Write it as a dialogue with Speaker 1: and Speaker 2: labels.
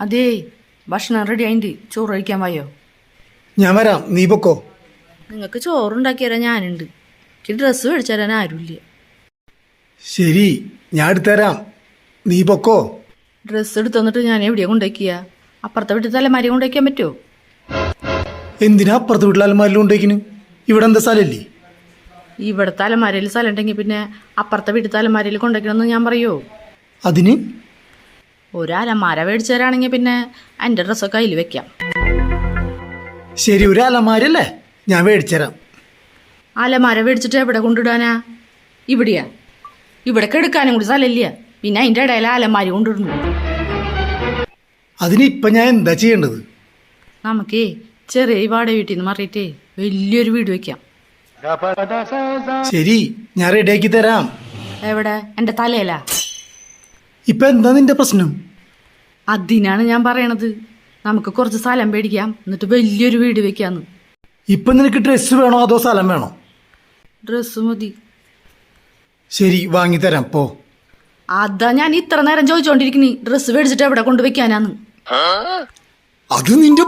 Speaker 1: അതേ ഭക്ഷണം റെഡി ആയിട്ട് ചോറ് കഴിക്കാൻ വായോ?
Speaker 2: ഞാൻ വരാം. നീ പൊക്കോ?
Speaker 1: നിങ്ങൾക്ക് ചോറുണ്ടാക്കി തരാൻ ഞാനുണ്ട്. എനിക്ക് ഡ്രസ്സ് മേടിച്ചു തരാൻ ആരുമില്ല
Speaker 2: ശരി ഞാൻ എടുത്തരാം നീ പൊക്കോ?
Speaker 1: ഡ്രസ്സ് എടുത്തു തന്നിട്ട് ഞാൻ എവിടെയാ കൊണ്ടുവയ്ക്കുക അപ്പുറത്തെ വീട്ടിൽ തലമാരി കൊണ്ടുവയ്ക്കാൻ പറ്റുമോ?
Speaker 2: എന്തിനാ അപ്പുറത്തെ വീട്ടിൽ അലമാരിലും ഉണ്ടേക്കിന് ഇവിടെ എന്താ സ്ഥലമല്ലേ?
Speaker 1: ഇവിടെ തലമാരയിൽ സ്ഥലം ഉണ്ടെങ്കിൽ പിന്നെ അപ്പുറത്തെ വീട്ടിൽ തലമാരയിൽ കൊണ്ടുവയ്ക്കണമെന്ന് ഞാൻ പറയുമോ
Speaker 2: അതിന്?
Speaker 1: ഒരു മര മേടിച്ചു തരാണെങ്കിൽ പിന്നെ എന്റെ ഡ്രസ്സൊക്കെ അതിൽ വെക്കാം.
Speaker 2: ശരി ഒരു അലമാരല്ലേ ഞാൻ മേടിച്ചുതരാം
Speaker 1: അലമാര മേടിച്ചിട്ട് എവിടെ കൊണ്ടിടാനാ? ഇവിടെയാ. ഇവിടെ കെടുക്കാനും കൂടി സ്ഥലമില്ല. പിന്നെ അതിന്റെ ഇടയിൽ അലമാരി കൊണ്ടിടുന്നു.
Speaker 2: അതിന് ഇപ്പം ഞാൻ എന്താ ചെയ്യേണ്ടത്?
Speaker 1: നമുക്കേ ചെറിയ വാടക വീട്ടിൽ നിന്ന് മാറിയിട്ടേ വലിയൊരു വീട് വെക്കാം.
Speaker 2: ശരി ഞാൻ റെഡിയാക്കി തരാം.
Speaker 1: എവിടെ? എന്റെ തലയിലാ.
Speaker 2: ഇപ്പൊ എന്താ നിന്റെ പ്രശ്നം?
Speaker 1: അതിനാണ് ഞാൻ പറയണത്. നമുക്ക് കുറച്ച് സ്ഥലം മേടിക്കാം. എന്നിട്ട് വലിയൊരു വീട് വെക്കാന്ന്.
Speaker 2: ഇപ്പൊ നിനക്ക് ഡ്രസ്സ് വേണോ അതോ സ്ഥലം വേണോ?
Speaker 1: ഡ്രസ്സ് മതി.
Speaker 2: ശരി വാങ്ങി തരാം പോ.
Speaker 1: അതാ ഞാൻ ഇത്ര നേരം ചോദിച്ചോണ്ടിരിക്കുന്നേ. ഡ്രസ്സ് മേടിച്ചിട്ട് എവിടെ കൊണ്ടുവെക്കാനാന്ന്
Speaker 2: അത് നിന്റെ